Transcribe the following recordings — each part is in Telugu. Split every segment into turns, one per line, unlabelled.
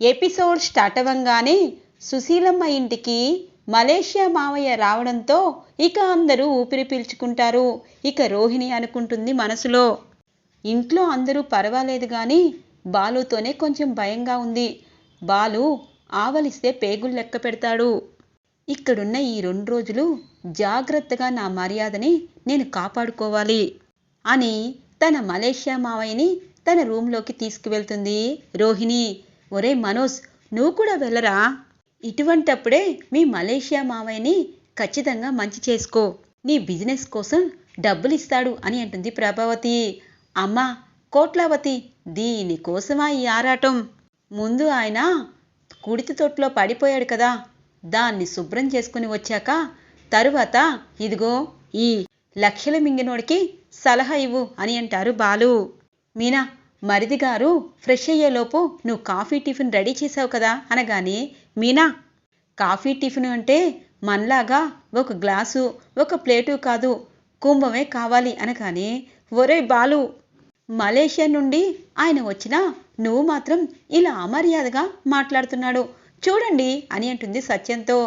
ఎపిసోడ్ స్టార్ట్ అవ్వంగానే సుశీలమ్మ ఇంటికి మలేషియా మావయ్య రావడంతో ఇక అందరూ ఊపిరి పీల్చుకుంటారు. ఇక రోహిణి అనుకుంటుంది మనసులో ఇంట్లో అందరూ పర్వాలేదు కానీ బాలుతోనే కొంచెం భయంగా ఉంది. బాలు ఆవలిస్తే పేగులు లెక్క పెడతాడు. ఇక్కడున్న ఈ రెండు రోజులు జాగ్రత్తగా నా మర్యాదని నేను కాపాడుకోవాలి అని తన మలేషియా మావయ్యని తన రూంలోకి తీసుకువెళ్తుంది రోహిణి. ఒరే మనోజ్ నువ్వు కూడా వెళ్ళరా? ఇటువంటప్పుడే మీ మలేషియా మావయ్యని ఖచ్చితంగా మంచి చేసుకో. నీ బిజినెస్ కోసం డబ్బులు ఇస్తాడు అని అంటుంది ప్రభావతి. అమ్మా కోట్లావతి దీనికోసమా ఈ ఆరాటం? ముందు ఆయన కుడితి తొట్లో పడిపోయాడు కదా. దాన్ని శుభ్రం చేసుకుని వచ్చాక తరువాత ఇదిగో ఈ లక్షల మింగినోడికి సలహా ఇవ్వు అని అంటారు బాలు. మీనా మరిది గారు ఫ్రెష్ అయ్యేలోపు నువ్వు కాఫీ టిఫిన్ రెడీ చేసావు కదా అనగానే మీనా కాఫీ టిఫిన్ అంటే మనలాగా ఒక గ్లాసు ఒక ప్లేటు కాదు కుంభమే కావాలి అనగానే ఒరే బాలు మలేషియా నుండి ఆయన వచ్చినా నువ్వు మాత్రం ఇలా అమర్యాదగా మాట్లాడుతున్నాడు. చూడండి అని అంటుంది సత్యంతో.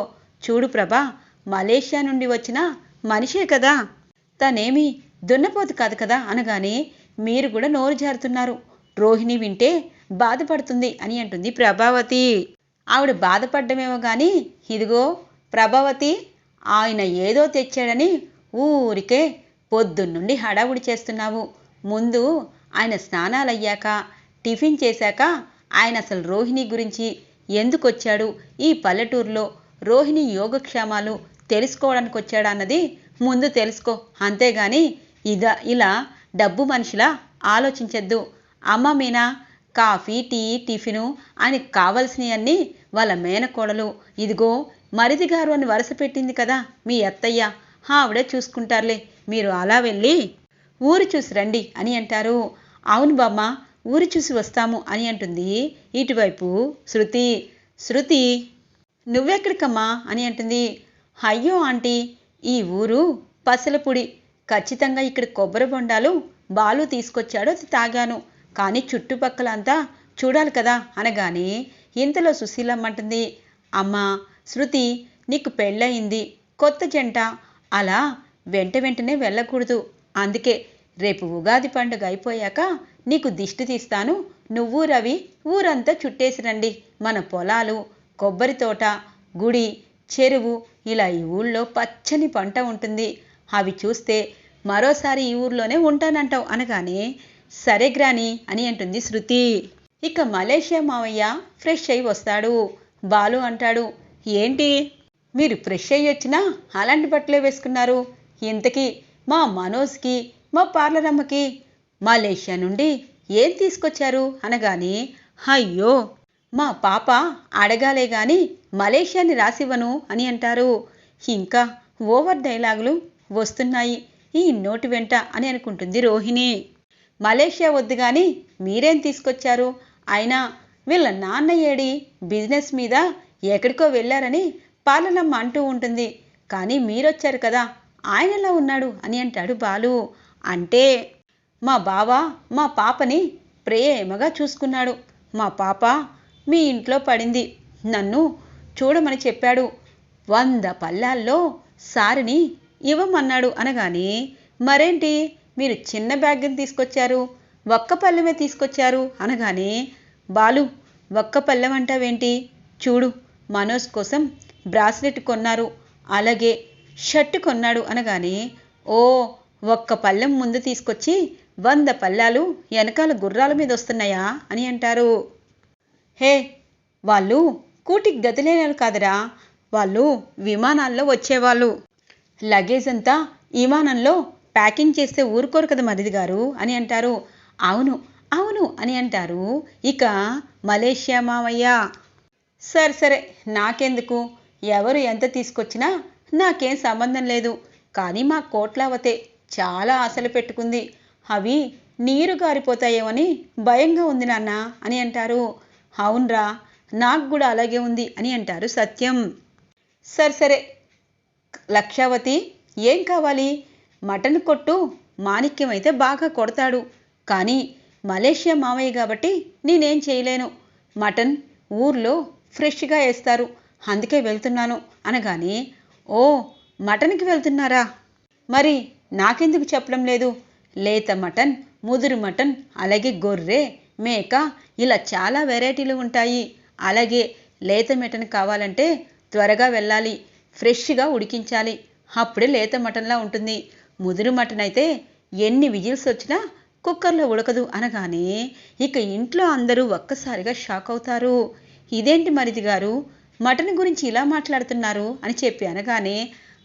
చూడు ప్రభా మలేషియా నుండి వచ్చిన మనిషే కదా. తనేమి దున్నపోతు కాదు కదా అనగానే మీరు కూడా నోరు జారుతున్నారు. రోహిణి వింటే బాధపడుతుంది అని అంటుంది ప్రభావతి. ఆవిడ బాధపడ్డమేమో కానీ ఇదిగో ప్రభావతి ఆయన ఏదో తెచ్చాడని ఊరికే పొద్దున్నుండి హడావుడి చేస్తున్నావు. ముందు ఆయన స్నానాలయ్యాక టిఫిన్ చేశాక ఆయన అసలు రోహిణి గురించి ఎందుకు వచ్చాడు ఈ పల్లెటూరులో రోహిణి యోగక్షేమాలు తెలుసుకోవడానికి వచ్చాడా అన్నది ముందు తెలుసుకో. అంతేగాని ఇదా ఇలా డబ్బు మనిషిలా ఆలోచించద్దు. అమ్మ మీనా కాఫీ టీ టిఫిను అని కావలసినవన్నీ వాళ్ళ మేనకోడలు. ఇదిగో మరిది గారు అని వరుస పెట్టింది కదా మీ అత్తయ్య. ఆవిడే చూసుకుంటారులే. మీరు అలా వెళ్ళి ఊరు చూసి రండి అని అంటారు. అవును బామ్మ ఊరు చూసి వస్తాము అని అంటుంది ఇటువైపు శృతి. శృతి నువ్వెక్కడికమ్మా అని అంటుంది. అయ్యో ఆంటీ ఈ ఊరు పసలపుడి. ఖచ్చితంగా ఇక్కడ కొబ్బరి బొండాలు బాలు తీసుకొచ్చాడో అది తాగాను. కానీ చుట్టుపక్కలంతా చూడాలి కదా అనగానే ఇంతలో సుశీలమ్మంటుంది అమ్మా శృతి నీకు పెళ్ళయింది కొత్త జంట. అలా వెంట వెంటనే వెళ్ళకూడదు. అందుకే రేపు ఉగాది పండుగ అయిపోయాక నీకు దిష్టి తీస్తాను. నువ్వు రవి ఊరంతా చుట్టేసి రండి. మన పొలాలు కొబ్బరి తోట గుడి చెరువు ఇలా ఈ ఊళ్ళో పచ్చని పంట ఉంటుంది. అవి చూస్తే మరోసారి ఈ ఊర్లోనే ఉంటానంటావు అనగానే సరే గ్రాని అని అంటుంది శృతి. ఇక మలేషియా మావయ్య ఫ్రెష్ అయి వస్తాడు. బాలు అంటాడు ఏంటి? మీరు ఫ్రెష్ అయ్యి వచ్చినా అలాంటి బట్టలే వేసుకున్నారు. ఇంతకీ మా మనోజ్కి మా పార్లరమ్మకి మలేషియా నుండి ఏం తీసుకొచ్చారు? అనగానే అయ్యో మా పాప అడగాలే గాని మలేషియాని రాసివ్వను అని అంటారు. ఇంకా ఓవర్ డైలాగులు వస్తున్నాయి. ఈ నోటి వెంట అని అనుకుంటుంది రోహిణి. మలేషియా వద్దు కానీ మీరేం తీసుకొచ్చారు? అయినా వీళ్ళ నాన్న ఏడి? బిజినెస్ మీద ఎక్కడికో వెళ్ళారని పాలనమ్మ అంటూ ఉంటుంది. కానీ మీరొచ్చారు కదా ఆయనలా ఉన్నాడు అని అంటాడు బాలు. అంటే మా బావ మా పాపని ప్రేమగా చూసుకున్నాడు. మా పాప మీ ఇంట్లో పడింది. నన్ను చూడమని చెప్పాడు. వంద పల్లాల్లో సారిని ఇవ్వమన్నాడు అనగానే మరేంటి? మీరు చిన్న బ్యాగ్ని తీసుకొచ్చారు ఒక్క పల్లెమే తీసుకొచ్చారు అనగానే బాలు ఒక్క పల్లెం అంటావేంటి? చూడు మనోజ్ కోసం బ్రాస్లెట్ కొన్నారు అలాగే షర్ట్ కొన్నాడు అనగానే ఓ ఒక్క పళ్ళెం ముందు తీసుకొచ్చి వంద పళ్ళాలు వెనకాల గుర్రాల మీద వస్తున్నాయా? అని అంటారు. హే వాళ్ళు కూటికి గదిలేనారు కాదురా వాళ్ళు విమానాల్లో వచ్చేవాళ్ళు. లగేజ్ అంతా విమానంలో ప్యాకింగ్ చేస్తే ఊరుకోరు కదా మరిది గారు అని అంటారు. అవును అవును అని అంటారు. ఇక మలేషియా మామయ్య సరే సరే నాకెందుకు? ఎవరు ఎంత తీసుకొచ్చినా నాకేం సంబంధం లేదు. కానీ మా కోట్లావతే చాలా ఆశలు పెట్టుకుంది. అవి నీరు గారిపోతాయేమని భయంగా ఉంది నాన్న అని అంటారు. అవునరా నాకు కూడా అలాగే ఉంది అని అంటారు సత్యం. సరే సరే లక్షావతి ఏం కావాలి? మటన్ కొట్టు? మాణిక్యం అయితే బాగా కొడతాడు. కానీ మలేషియా మామయ్య కాబట్టి నేనేం చేయలేను. మటన్ ఊర్లో ఫ్రెష్గా వేస్తారు. అందుకే వెళ్తున్నాను. అనగానే ఓ మటన్కి వెళ్తున్నారా? మరి నాకెందుకు చెప్పడం లేదు? లేత మటన్ ముదురు మటన్ అలాగే గొర్రె మేక ఇలా చాలా వెరైటీలు ఉంటాయి. అలాగే లేత మటన్ కావాలంటే త్వరగా వెళ్ళాలి. ఫ్రెష్గా ఉడికించాలి. అప్పుడే లేత మటన్లా ఉంటుంది. ముదురు మటన్ అయితే ఎన్ని విజిల్స్ వచ్చినా కుక్కర్లో ఉడకదు అనగానే ఇక ఇంట్లో అందరూ ఒక్కసారిగా షాక్ అవుతారు. ఇదేంటి మరిది గారు? మటన్ గురించి ఇలా మాట్లాడుతున్నారు అని చెప్పి అనగానే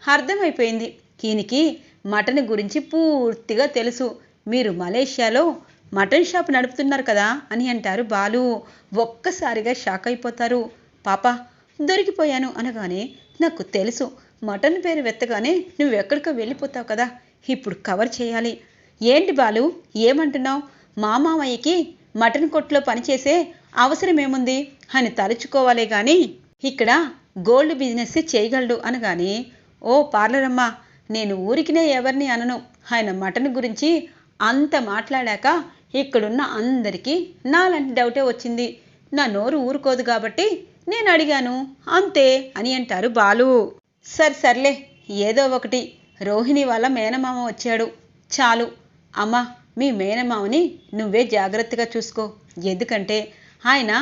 అర్థమైపోయింది. ఈయనకి మటన్ గురించి పూర్తిగా తెలుసు. మీరు మలేషియాలో మటన్ షాప్ నడుపుతున్నారు కదా అని అంటారు బాలు. ఒక్కసారిగా షాక్ అయిపోతారు. పాప దొరికిపోయాను అనగానే నాకు తెలుసు. మటన్ పేరు వెత్తగానే నువ్వు ఎక్కడికో వెళ్ళిపోతావు కదా. ఇప్పుడు కవర్ చేయాలి. ఏంటి బాలు ఏమంటున్నావు? మా మామయ్యకి మటన్ కొట్లో పనిచేసే అవసరం ఏముంది అని తలుచుకోవాలే కానీ ఇక్కడ గోల్డ్ బిజినెస్ చేయగలడు అనగాని ఓ పార్లర్ అమ్మా నేను ఊరికినే ఎవరిని అనను. ఆయన మటన్ గురించి అంత మాట్లాడాక ఇక్కడున్న అందరికీ నాలాంటి డౌటే వచ్చింది. నా నోరు ఊరుకోదు కాబట్టి నేను అడిగాను అంతే అని అంటారు బాలు. సరే సర్లే ఏదో ఒకటి. రోహిణి వాళ్ళ మేనమామ వచ్చాడు. చాలు. అమ్మా మీ మేనమామని నువ్వే జాగ్రత్తగా చూసుకో. ఎందుకంటే ఆయన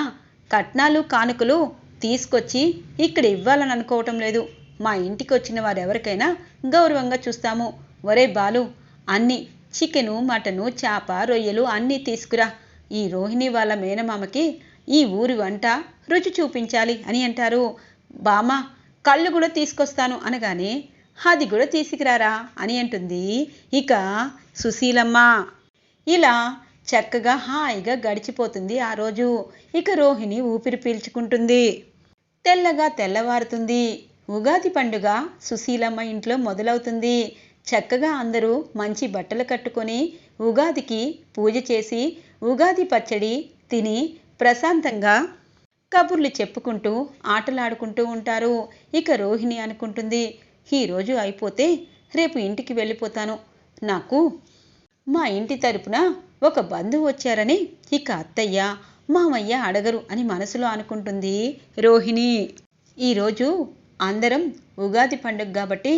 కట్నాలు కానుకలు తీసుకొచ్చి ఇక్కడ ఇవ్వాలని అనుకోవటం లేదు. మా ఇంటికి వచ్చిన వారెవరికైనా గౌరవంగా చూస్తాము. ఒరే బాలు అన్ని చికెను మటను చేప రొయ్యలు అన్నీ తీసుకురా. ఈ రోహిణి వాళ్ళ మేనమామకి ఈ ఊరి వంట రుచి చూపించాలి అని అంటారు. బామ్మ కళ్ళు కూడా తీసుకొస్తాను అనగానే అది కూడా తీసుకురారా అని అంటుంది. ఇక సుశీలమ్మ. ఇలా చక్కగా హాయిగా గడిచిపోతుంది ఆ రోజు. ఇక రోహిణి ఊపిరి పీల్చుకుంటుంది. తెల్లగా తెల్లవారుతుంది. ఉగాది పండుగ సుశీలమ్మ ఇంట్లో మొదలవుతుంది. చక్కగా అందరూ మంచి బట్టలు కట్టుకొని ఉగాదికి పూజ చేసి ఉగాది పచ్చడి తిని ప్రశాంతంగా కబుర్లు చెప్పుకుంటూ ఆటలాడుకుంటూ ఉంటారు. ఇక రోహిణి అనుకుంటుంది ఈరోజు అయిపోతే రేపు ఇంటికి వెళ్ళిపోతాను. నాకు మా ఇంటి తరపున ఒక బంధువు వచ్చారని ఇక అత్తయ్య మామయ్య అడగరు అని మనసులో అనుకుంటుంది రోహిణి. ఈరోజు అందరం ఉగాది పండుగ కాబట్టి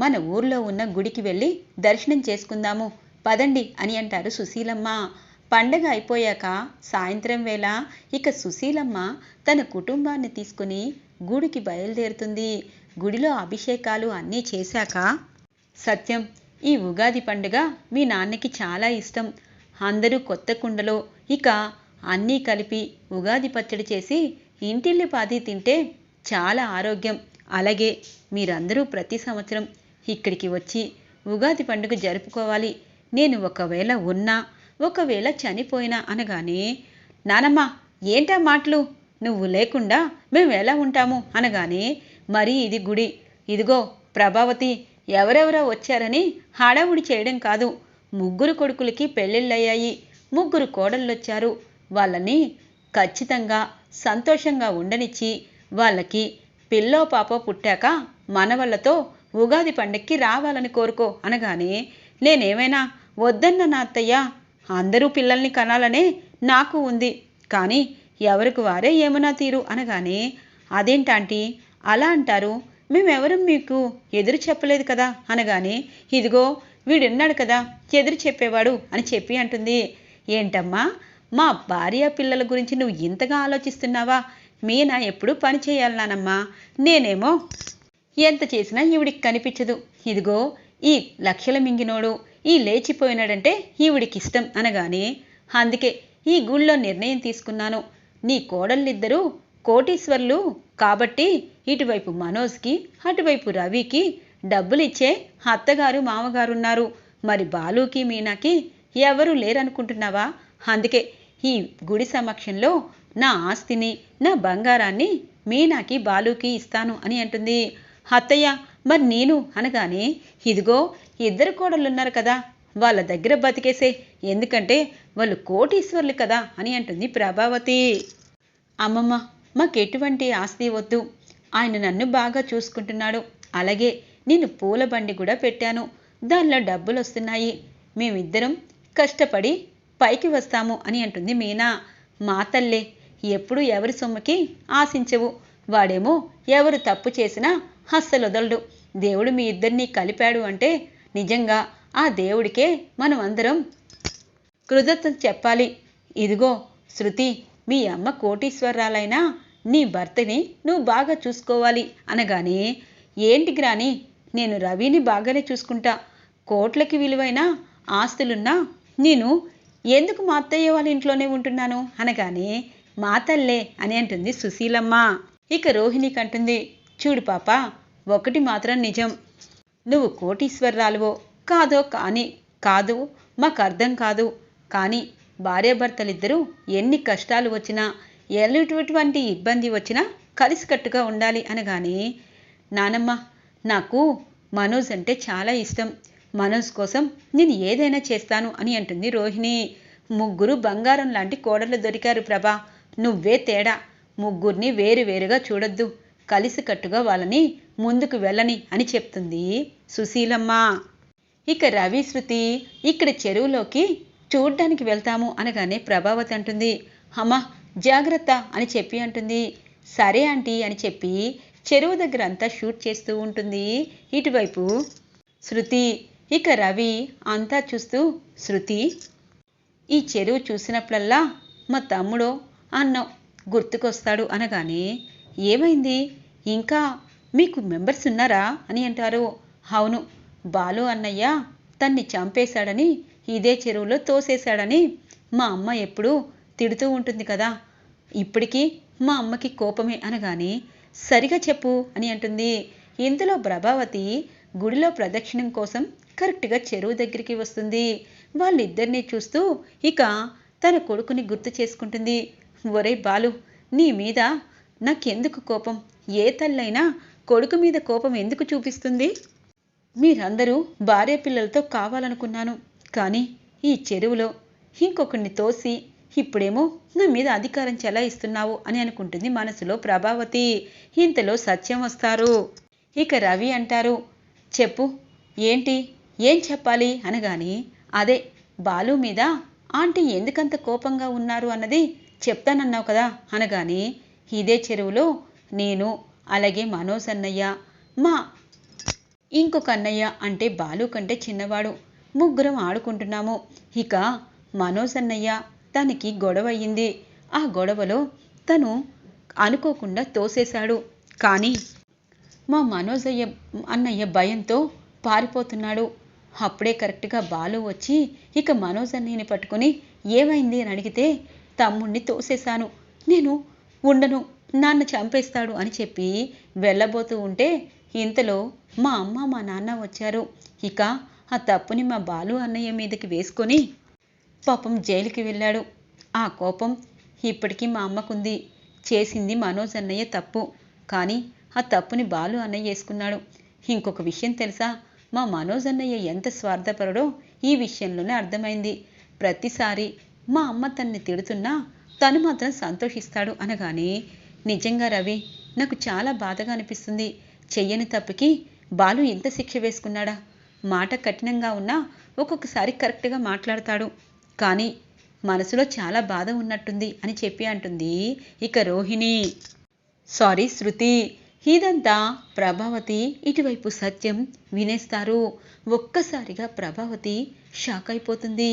మన ఊర్లో ఉన్న గుడికి వెళ్ళి దర్శనం చేసుకుందాము. పదండి అని అంటారు సుశీలమ్మ. పండగ అయిపోయాక సాయంత్రం వేళ ఇక సుశీలమ్మ తన కుటుంబాన్ని తీసుకుని గుడికి బయలుదేరుతుంది. గుడిలో అభిషేకాలు అన్నీ చేశాక సత్యం ఈ ఉగాది పండుగ మీ నాన్నకి చాలా ఇష్టం. అందరూ కొత్త కుండలో ఇక అన్నీ కలిపి ఉగాది పచ్చడి చేసి ఇంటిల్లి పాది తింటే చాలా ఆరోగ్యం. అలాగే మీరందరూ ప్రతి సంవత్సరం ఇక్కడికి వచ్చి ఉగాది పండుగ జరుపుకోవాలి. నేను ఒకవేళ ఉన్నా ఒకవేళ చనిపోయినా అనగానే నానమ్మ ఏంటా మాటలు? నువ్వు లేకుండా మేము ఎలా ఉంటాము? అనగానే మరి ఇది గుడి. ఇదిగో ప్రభావతి ఎవరెవరో వచ్చారని హడావుడి చేయడం కాదు. ముగ్గురు కొడుకులకి పెళ్ళిళ్ళయ్యాయి. ముగ్గురు కోడళ్ళొచ్చారు. వాళ్ళని ఖచ్చితంగా సంతోషంగా ఉండనిచ్చి వాళ్ళకి పిల్లో పాప పుట్టాక మనవళ్ళతో ఉగాది పండక్కి రావాలని కోరుకో. అనగానే నేనేమైనా వద్దన్న నా అత్తయ్య అందరూ పిల్లల్ని కనాలనే నాకు ఉంది. కానీ ఎవరికి వారే ఏమన్నా తీరు అనగానే అదేంటాంటి అలా అంటారు. మేమెవరం మీకు ఎదురు చెప్పలేదు కదా? అనగానే ఇదిగో వీడున్నాడు కదా ఎదురు చెప్పేవాడు అని చెప్పి అంటుంది. ఏంటమ్మా మా భార్య పిల్లల గురించి నువ్వు ఇంతగా ఆలోచిస్తున్నావా? మీనా ఎప్పుడు పని చేయాలి నానమ్మా నేనేమో ఎంత చేసినా ఈవిడికి కనిపించదు. ఇదిగో ఈ లక్షల మింగినోడు. ఈ లేచిపోయినాడంటే ఈవిడికి ఇష్టం అనగానే అందుకే ఈ గుళ్ళో నిర్ణయం తీసుకున్నాను. నీ కోడళ్ళిద్దరూ కోటీశ్వర్లు కాబట్టి ఇటువైపు మనోజ్కి అటువైపు రవికి డబ్బులిచ్చే అత్తగారు మామగారున్నారు. మరి బాలుకి మీనాకి ఎవరూ లేరనుకుంటున్నావా? అందుకే ఈ గుడి సమక్షంలో నా ఆస్తిని నా బంగారాన్ని మీనాకి బాలుకి ఇస్తాను అని అంటుంది. అత్తయ్య మరి నేను అనగానే ఇదిగో ఇద్దరు కోడళ్ళున్నారు కదా. వాళ్ళ దగ్గర బతికేసే. ఎందుకంటే వాళ్ళు కోటీశ్వర్లు కదా అని అంటుంది ప్రభావతి. అమ్మమ్మ మాకెటువంటి ఆస్తి వద్దు. ఆయన నన్ను బాగా చూసుకుంటున్నాడు. అలాగే నేను పూల బండి కూడా పెట్టాను. దానిలో డబ్బులు వస్తున్నాయి మేమిద్దరం కష్టపడి పైకి వస్తాము అని అంటుంది మీనా. మా తల్లే ఎప్పుడు ఎవరి సొమ్ముకి ఆశించవు. వాడేమో ఎవరు తప్పు చేసినా అస్సలు వదలడు దేవుడు మీ ఇద్దరినీ కలిపాడు అంటే నిజంగా ఆ దేవుడికే మనం అందరం కృతజ్ఞత చెప్పాలి. ఇదిగో శృతి మీ అమ్మ కోటీశ్వరాలైనా నీ భర్తని నువ్వు బాగా చూసుకోవాలి అనగానే ఏంటి గ్రాని నేను రవిని బాగానే చూసుకుంటా. కోట్లకి విలువైన ఆస్తులున్నా నేను ఎందుకు మా అత్తయ్య వాళ్ళ ఇంట్లోనే ఉంటున్నాను? అనగానే మా తల్లే అని అంటుంది సుశీలమ్మ. ఇక రోహిణికి అంటుంది చూడు పాప ఒకటి మాత్రం నిజం. నువ్వు కోటీశ్వరరాలువో కాదో కానీ కాదు మాకు అర్థం కాదు. కానీ భార్యాభర్తలిద్దరూ ఎన్ని కష్టాలు వచ్చినా ఎలాంటి ఇబ్బంది వచ్చినా కలిసికట్టుగా ఉండాలి అనగానే నానమ్మ నాకు మనోజ్ అంటే చాలా ఇష్టం. మనోజ్ కోసం నేను ఏదైనా చేస్తాను అని అంటుంది రోహిణి. ముగ్గురు బంగారం లాంటి కోడలు దొరికారు ప్రభా. నువ్వే తేడా. ముగ్గురిని వేరు వేరుగా చూడొద్దు. కలిసికట్టుగా వాళ్ళని ముందుకు వెళ్ళని అని చెప్తుంది సుశీలమ్మ. ఇక రవి శృతి ఇక్కడ చెరువులోకి చూడ్డానికి వెళ్తాము అనగానే ప్రభావతి అంటుంది అమ్మా జాగ్రత్త అని చెప్పి అంటుంది. సరే ఆంటీ అని చెప్పి చెరువు దగ్గర అంతా షూట్ చేస్తూ ఉంటుంది. ఇటువైపు శృతి ఇక రవి అంతా చూస్తూ శృతి ఈ చెరువు చూసినప్పుడల్లా మా తమ్ముడో అన్నం గుర్తుకొస్తాడు అనగానే ఏమైంది? ఇంకా మీకు మెంబర్స్ ఉన్నారా? అని అంటారు. అవును బాలు అన్నయ్య తన్ని చంపేశాడని ఇదే చెరువులో తోసేశాడని మా అమ్మ ఎప్పుడూ తిడుతూ ఉంటుంది కదా. ఇప్పటికీ మా అమ్మకి కోపమే అనగానే సరిగా చెప్పు అని అంటుంది. ఇందులో ప్రభావతి గుడిలో ప్రదక్షిణం కోసం కరెక్ట్గా చెరువు దగ్గరికి వస్తుంది. వాళ్ళిద్దరినీ చూస్తూ ఇక తన కొడుకుని గుర్తు చేసుకుంటుంది. ఒరే బాలు నీ మీద నాకెందుకు కోపం? ఏ తల్లైనా కొడుకు మీద కోపం ఎందుకు చూపిస్తుంది? మీరందరూ భార్య పిల్లలతో కావాలనుకున్నాను. కానీ ఈ చెరువులో ఇంకొకరిని తోసి ఇప్పుడేమో నా మీద అధికారం చెలాయిస్తున్నావు అని అనుకుంటుంది మనసులో ప్రభావతి. ఇంతలో సత్యం వస్తారు. ఇక రవి అంటారు చెప్పు ఏంటి? ఏం చెప్పాలి? అనగాని అదే బాలు మీద ఆంటీ ఎందుకంత కోపంగా ఉన్నారు అన్నది చెప్తానన్నావు కదా? అనగాని ఇదే చెరువులో నేను అలాగే మనోజ్ అన్నయ్య మా ఇంకొక అన్నయ్య అంటే బాలు కంటే చిన్నవాడు. ముగ్గురం ఆడుకుంటున్నాము. ఇక మనోజ్ అన్నయ్య తనకి గొడవ అయ్యింది ఆ గొడవలో తను అనుకోకుండా తోసేశాడు. కానీ మా మనోజయ్య అన్నయ్య భయంతో పారిపోతున్నాడు. అప్పుడే కరెక్ట్గా బాలు వచ్చి ఇక మనోజ్ అన్నయ్యని పట్టుకొని ఏమైంది అని అడిగితే తమ్ముణ్ణి తోసేశాను. నేను ఉండను నాన్న చంపేస్తాడు అని చెప్పి వెళ్ళబోతూ ఉంటే ఇంతలో మా అమ్మ మా నాన్న వచ్చారు. ఇక ఆ తప్పుని మా బాలు అన్నయ్య మీదకి వేసుకొని పాపం జైలుకి వెళ్ళాడు. ఆ కోపం ఇప్పటికీ మా అమ్మకుంది. చేసింది మనోజ్ అన్నయ్య తప్పు. కానీ ఆ తప్పుని బాలు అన్నయ్య వేసుకున్నాడు. ఇంకొక విషయం తెలుసా? మా మనోజ్ అన్నయ్య ఎంత స్వార్థపరుడో ఈ విషయంలోనే అర్థమైంది. ప్రతిసారి మా అమ్మ తన్ని తిడుతున్నా తను మాత్రం సంతోషిస్తాడు అనగానే నిజంగా రవి నాకు చాలా బాధగా అనిపిస్తుంది. చెయ్యని తప్పుకి బాలు ఇంత శిక్ష వేసుకున్నాడా? మాట కఠినంగా ఉన్నా ఒక్కొక్కసారి కరెక్ట్గా మాట్లాడతాడు. కానీ మనసులో చాలా బాధ ఉన్నట్టుంది అని చెప్పి అంటుంది ఇక రోహిణి. సారీ శృతి ఇదంతా ప్రభావతి ఇటువైపు సత్యం వినేస్తారు. ఒక్కసారిగా ప్రభావతి షాక్ అయిపోతుంది.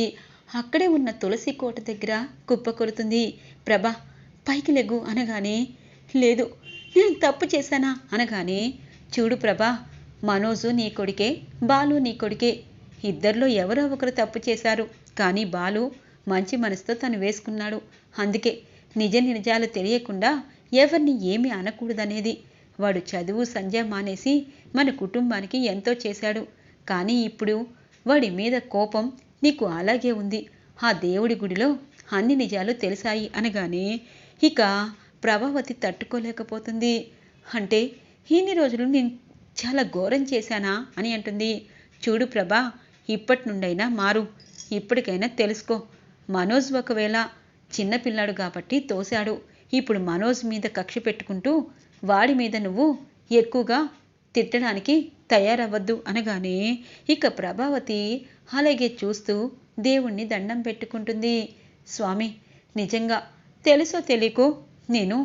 అక్కడే ఉన్న తులసి కోట దగ్గర కుప్ప కొడుతుంది ప్రభా పైకి లెగ్గు అనగానే లేదు నేను తప్పు చేశానా అనగానే చూడు ప్రభా మనోజు నీ కొడుకే బాలు నీ కొడుకే ఇద్దరిలో ఎవరో ఒకరు తప్పు చేశారు. కానీ బాలు మంచి మనసుతో తను వేసుకున్నాడు. అందుకే నిజ నిజాలు తెలియకుండా ఎవరిని ఏమి అనకూడదనేది. వాడు చదువు సంధ్య మానేసి మన కుటుంబానికి ఎంతో చేశాడు. కానీ ఇప్పుడు వాడి మీద కోపం నీకు అలాగే ఉంది. ఆ దేవుడి గుడిలో అన్ని నిజాలు తెలిసాయి అనగానే ఇక ప్రభావతి తట్టుకోలేకపోతుంది. అంటే ఇన్ని రోజులు నేను చాలా ఘోరం చేశానా అని అంటుంది. చూడు ప్రభా ఇప్పటి నుండైనా మారు. ఇప్పటికైనా తెలుసుకో. మనోజ్ ఒకవేళ చిన్నపిల్లాడు కాబట్టి తోశాడు. ఇప్పుడు మనోజ్ మీద కక్ష పెట్టుకుంటూ వాడి మీద నువ్వు ఎక్కువగా తిట్టడానికి తయారవ్వద్దు అనగానే ఇక ప్రభావతి అలాగే చూస్తూ దేవుణ్ణి దండం పెట్టుకుంటుంది. స్వామి నిజంగా తెలుసో తెలియకో నేను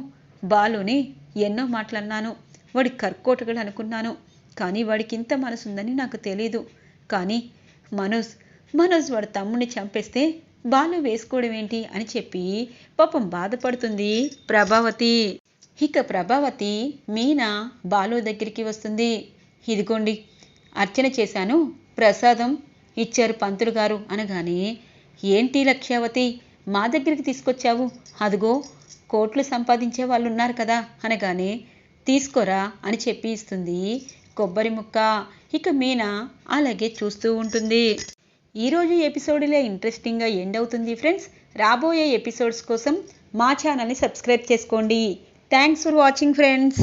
బాలుని ఎన్నో మాటలన్నాను. వాడి కర్కోటకుడు అనుకున్నాను. కానీ వాడికి ఇంత మనసుందని నాకు తెలీదు. కానీ మనోజ్ మనోజ్ వాడు తమ్ముడిని చంపేస్తే బాలు వేసుకోవడం ఏంటి అని చెప్పి పాపం బాధపడుతుంది ప్రభావతి. ఇక ప్రభావతి మీనా బాలు దగ్గరికి వస్తుంది. ఇదిగోండి అర్చన చేశాను ప్రసాదం ఇచ్చారు పంతులు గారు అనగానే ఏంటి లక్ష్యావతి మా దగ్గరికి తీసుకొచ్చావు? అదిగో కోట్లు సంపాదించే వాళ్ళు ఉన్నారు కదా అనగానే తీసుకోరా అని చెప్పి ఇస్తుంది కొబ్బరి ముక్క. ఇక మీనా అలాగే చూస్తూ ఉంటుంది. ఈరోజు ఎపిసోడ్లే ఇంట్రెస్టింగ్గా ఎండ్ అవుతుంది ఫ్రెండ్స్. రాబోయే ఎపిసోడ్స్ కోసం మా ఛానల్ని సబ్స్క్రైబ్ చేసుకోండి. Thanks for watching friends.